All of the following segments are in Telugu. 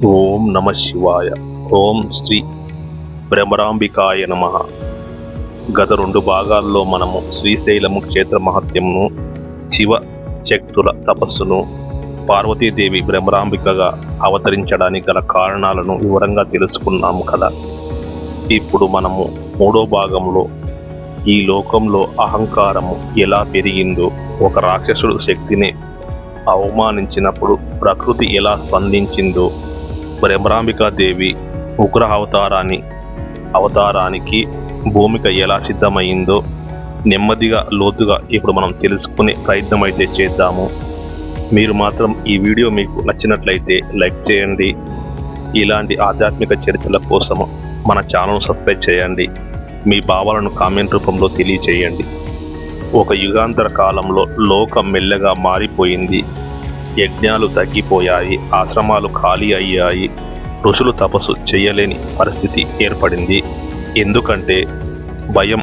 ఓం నమ శివాయ. ఓం శ్రీ భ్రమరాంబికాయ నమ. గత రెండు భాగాల్లో మనము శ్రీశైలము క్షేత్ర మహత్యమును శివ శక్తుల తపస్సును పార్వతీదేవి భ్రమరాంబికగా అవతరించడానికి గల కారణాలను వివరంగా తెలుసుకున్నాము కదా. ఇప్పుడు మనము మూడో భాగంలో ఈ లోకంలో అహంకారము ఎలా పెరిగిందో ఒక రాక్షసుడు శక్తిని అవమానించినప్పుడు ప్రకృతి ఎలా స్పందించిందో దేవి ఉగ్ర అవతారాన్ని అవతారానికి భూమిక ఎలా సిద్ధమైందో నెమ్మదిగా లోతుగా ఇప్పుడు మనం తెలుసుకునే ప్రయత్నం అయితే చేద్దాము. మీరు మాత్రం ఈ వీడియో మీకు నచ్చినట్లయితే లైక్ చేయండి. ఇలాంటి ఆధ్యాత్మిక చరిత్రల కోసము మన ఛానల్ సబ్స్క్రైబ్ చేయండి. మీ భావాలను కామెంట్ రూపంలో తెలియచేయండి. ఒక యుగాంతర కాలంలో లోకం మెల్లగా మారిపోయింది. యజ్ఞాలు తగ్గిపోయాయి ఆశ్రమాలు ఖాళీ అయ్యాయి. ఋషులు తపస్సు చేయలేని పరిస్థితి ఏర్పడింది. ఎందుకంటే భయం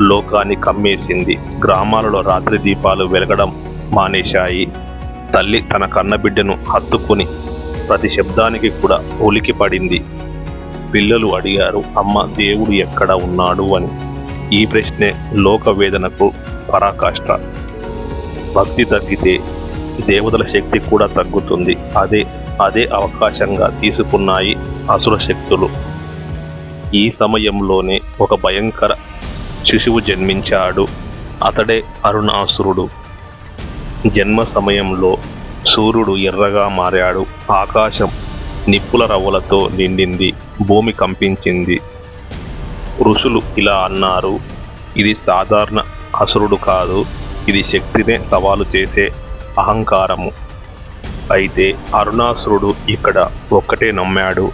లోకాన్ని కమ్మేసింది. గ్రామాలలో రాత్రి దీపాలు వెలగడం మానేశాయి. తల్లి తన కన్నబిడ్డను హత్తుకుని ప్రతి శబ్దానికి కూడా ఉలికి పడింది. పిల్లలు అడిగారు అమ్మ దేవుడు ఎక్కడ ఉన్నాడు? అని. ఈ ప్రశ్నే లోక వేదనకు పరాకాష్ట. భక్తి తగ్గితే దేవతల శక్తి కూడా తగ్గుతుంది. అదే అదే అవకాశంగా తీసుకున్నాయి అసుర శక్తులు. ఈ సమయంలోనే ఒక భయంకర శిశువు జన్మించాడు. అతడే అరుణాసురుడు. జన్మ సమయంలో సూర్యుడు ఎర్రగా మారాడు. ఆకాశం నిప్పుల రవ్వలతో నిండింది. భూమి కంపించింది. ఋషులు ఇలా అన్నారు ఇది సాధారణ అసురుడు కాదు. ఇది శక్తినే సవాలు చేసే అహంకారము. అయితే అరుణాసురుడు ఇక్కడ ఒక్కటే నమ్మాడు.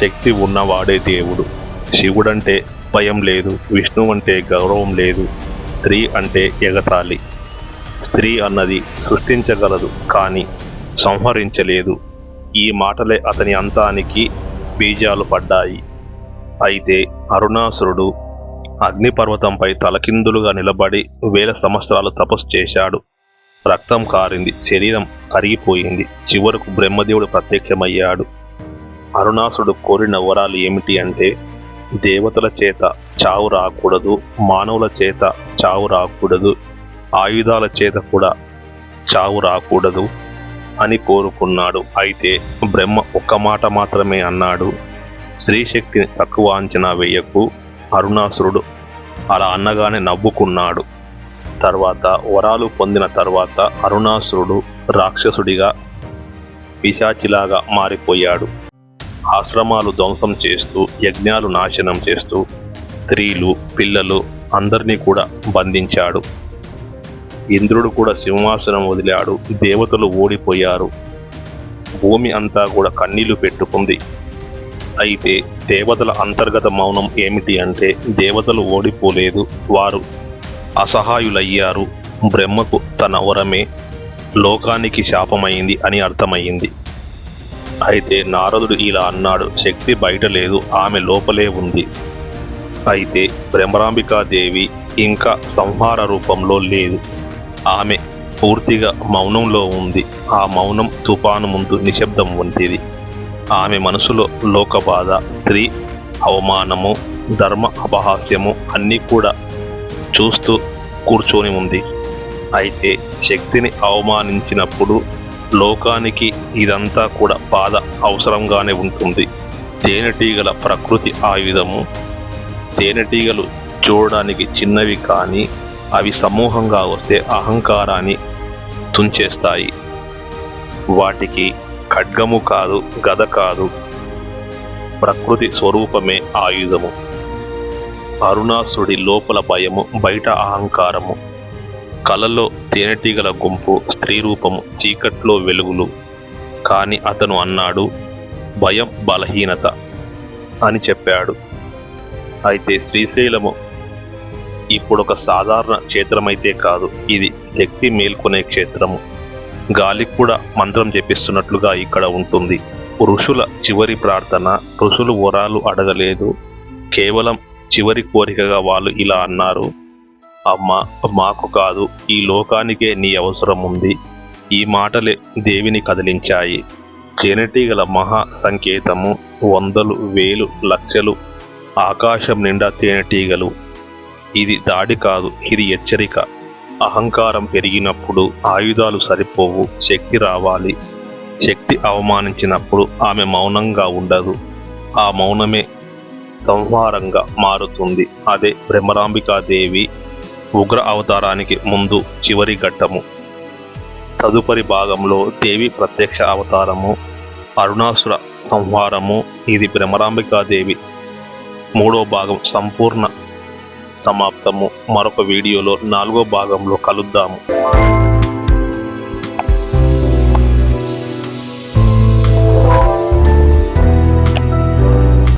శక్తి ఉన్నవాడే దేవుడు. శివుడంటే భయం లేదు విష్ణు అంటే గౌరవం లేదు స్త్రీ అంటే ఎగతాళి. స్త్రీ అన్నది సృష్టించగలదు కానీ సంహరించలేదు. ఈ మాటలే అతని అంతానికి బీజాలు పడ్డాయి. అయితే అరుణాసురుడు అగ్నిపర్వతంపై తలకిందులుగా నిలబడి వేల సంవత్సరాలు తపస్సు చేశాడు. రక్తం కారింది శరీరం కరిగిపోయింది. చివరకు బ్రహ్మదేవుడు ప్రత్యక్షమయ్యాడు. అరుణాసుడు కోరిన వరాలు ఏమిటి అంటే దేవతల చేత చావు రాకూడదు మానవుల చేత చావు రాకూడదు ఆయుధాల చేత కూడా చావు రాకూడదు అని కోరుకున్నాడు. అయితే బ్రహ్మ ఒక్క మాట మాత్రమే అన్నాడు. స్త్రీశక్తిని తక్కువ అంచనా వేయకు అరుణాసురుడు అలా అన్నగానే నవ్వుకున్నాడు. తర్వాత వరాలు పొందిన తర్వాత అరుణాసురుడు రాక్షసుడిగా పిశాచిలాగా మారిపోయాడు. ఆశ్రమాలు ధ్వంసం చేస్తూ యజ్ఞాలు నాశనం చేస్తూ స్త్రీలు పిల్లలు అందరినీ కూడా బంధించాడు. ఇంద్రుడు కూడా సింహాసనం వదిలాడు దేవతలు ఓడిపోయారు. భూమి అంతా కూడా కన్నీళ్ళు పెట్టుకుంది. అయితే దేవతల అంతర్గత మౌనం ఏమిటి అంటే దేవతలు ఓడిపోలేదు వారు అసహాయులయ్యారు. బ్రహ్మకు తన వరమే లోకానికి శాపమైంది అని అర్థమైంది అయితే నారదుడు ఇలా అన్నాడు శక్తి బయట లేదు ఆమె లోపలే ఉంది. అయితే బ్రహ్మరాంబికాదేవి ఇంకా సంహార రూపంలో లేదు. ఆమె పూర్తిగా మౌనంలో ఉంది. ఆ మౌనం తుఫాను ముందు నిశ్శబ్దం వంటిది. ఆమె మనసులో లోకబాధ స్త్రీ అవమానము ధర్మ అపహాస్యము అన్నీ కూడా చూస్తూ కూర్చొని ఉంది. అయితే శక్తిని అవమానించినప్పుడు లోకానికి ఇదంతా కూడా బాధ అవసరంగానే ఉంటుంది. తేనెటీగల ప్రకృతి ఆయుధము తేనెటీగలు చూడడానికి చిన్నవి కానీ అవి సమూహంగా వస్తే అహంకారాన్ని తుంచేస్తాయి. వాటికి ఖడ్గము కాదు గద కాదు. ప్రకృతి స్వరూపమే ఆయుధము అరుణాసుడి లోపల భయము బయట అహంకారము. కలలో తేనెటీగల గుంపు స్త్రీ రూపము చీకట్లో వెలుగులు. కాని అతను అన్నాడు భయం బలహీనత అని చెప్పాడు. అయితే శ్రీశైలము ఇప్పుడు ఒక సాధారణ క్షేత్రమైతే కాదు ఇది శక్తి మేల్కొనే క్షేత్రము. గాలి కూడా మంత్రం చెప్పిస్తున్నట్లుగా ఇక్కడ ఉంటుంది. ఋషుల చివరి ప్రార్థన ఋషులు వరాలు అడగలేదు. కేవలం చివరి కోరికగా వాళ్ళు ఇలా అన్నారు అమ్మ మాకు కాదు ఈ లోకానికే నీ అవసరం ఉంది. ఈ మాటలే దేవిని కదిలించాయి. తేనెటీగల మహా సంకేతము వందలు వేలు లక్షలు ఆకాశం నిండా తేనెటీగలు. ఇది దాడి కాదు ఇది హెచ్చరిక. అహంకారం పెరిగినప్పుడు ఆయుధాలు సరిపోవు శక్తి రావాలి. శక్తి అవమానించినప్పుడు ఆమె మౌనంగా ఉండదు. ఆ మౌనమే సంహారంగా మారుతుంది. అదే బ్రహ్మరాంబికాదేవి ఉగ్ర అవతారానికి ముందు చివరి ఘట్టము. తదుపరి భాగంలో దేవి ప్రత్యక్ష అవతారము అరుణాసుర సంహారము. ఇది భ్రమరాంబికాదేవి మూడో భాగం సంపూర్ణ సమాప్తము. మరొక వీడియోలో నాలుగో భాగంలో కలుద్దాము.